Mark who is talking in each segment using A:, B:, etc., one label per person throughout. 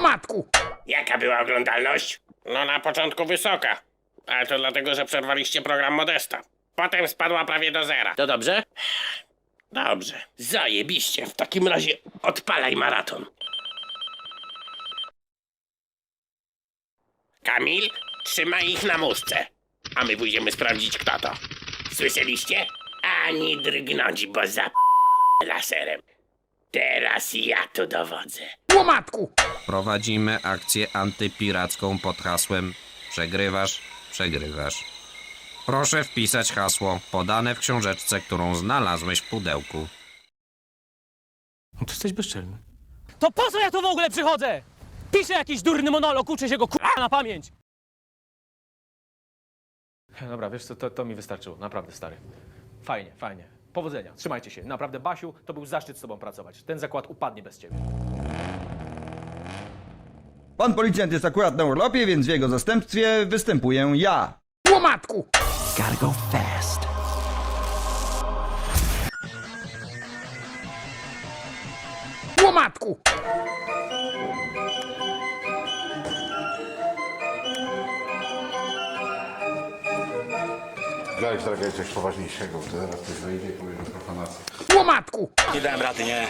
A: Łomatku!
B: Jaka była oglądalność? No na początku wysoka. Ale to dlatego, że przerwaliście program Modesta. Potem spadła prawie do zera.
C: To dobrze?
B: Dobrze. Zajebiście. W takim razie odpalaj maraton. Kamil, trzymaj ich na muszce. A my pójdziemy sprawdzić kto to. Słyszeliście? Ani drgnąć, bo za laserem. Teraz ja tu dowodzę.
A: Łomatku!
D: Prowadzimy akcję antypiracką pod hasłem Przegrywasz, przegrywasz. Proszę wpisać hasło podane w książeczce, którą znalazłeś w pudełku.
E: No to jesteś bezczelny.
C: To po co ja tu w ogóle przychodzę? Piszę jakiś durny monolog, uczę się go k***a na pamięć.
E: Dobra, wiesz co, to, to mi wystarczyło, naprawdę stary. Fajnie, fajnie. Powodzenia, trzymajcie się. Naprawdę, Basiu, to był zaszczyt z tobą pracować. Ten zakład upadnie bez ciebie.
F: Pan policjant jest akurat na urlopie, więc w jego zastępstwie występuję ja.
A: Łomatku!
G: Gotta go fast.
A: Łomatku!
H: Graj trochę coś poważniejszego, bo to zaraz ktoś wejdzie i powie, że profanacja.
A: Łomatku!
I: Nie dałem rady, nie.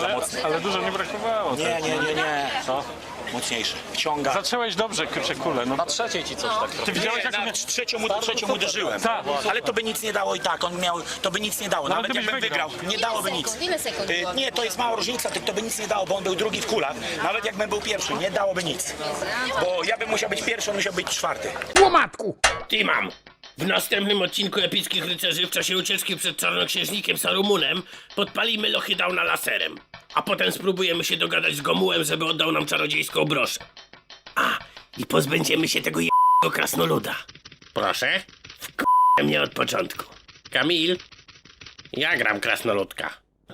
I: Za mocny.
J: Ale dużo nie brakowało.
I: Nie, nie, nie, nie. Co? Mocniejszy. Wciąga.
J: Zacząłeś dobrze, kurczę kulę. No,
I: Na trzeciej ci coś tak Ty widziałeś, jak na trzecią, mu- trzecią uderzyłem.
J: Tak.
I: Ale to by nic nie dało i tak. On miał, to by nic nie dało.
J: No,
I: Nawet
J: gdybyś
I: jakbym wygrał,
J: wygrał.
I: nie dałoby nic.
K: Ile sekund było?
I: nie, to jest mała różnica, tylko to by nic nie dało, bo on był drugi w kulach. Nawet jakbym był pierwszy, nie dałoby nic. Bo ja bym musiał być pierwszy, on musiał być czwarty.
A: Łomatku!
B: Ty mam. W następnym odcinku Epickich Rycerzy w czasie ucieczki przed czarnoksiężnikiem Sarumunem podpalimy Lochydowna laserem. A potem spróbujemy się dogadać z Gomułem, żeby oddał nam czarodziejską broszę. A, i pozbędziemy się tego je***go krasnoluda. Proszę? Wk***ę mnie od początku. Kamil? Ja gram krasnoludka.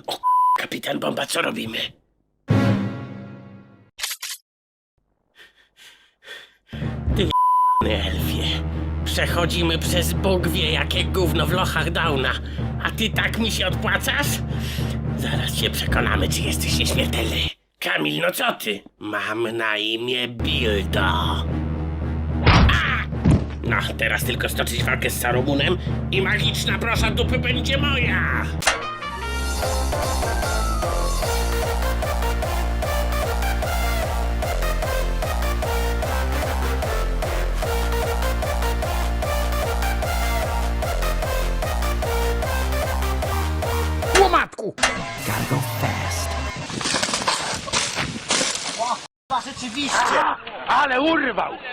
B: O k***, kapitan Bomba, co robimy? Ty elfie. Przechodzimy przez Bóg wie jakie gówno w lochach Downa. A ty tak mi się odpłacasz? Zaraz się przekonamy, czy jesteś nieśmiertelny. Kamil, no co ty? Mam na imię Bildo. A! No, teraz tylko stoczyć walkę z Sarumunem i magiczna prosza dupy będzie moja!
G: Gotta go fast.
C: Ale urwał!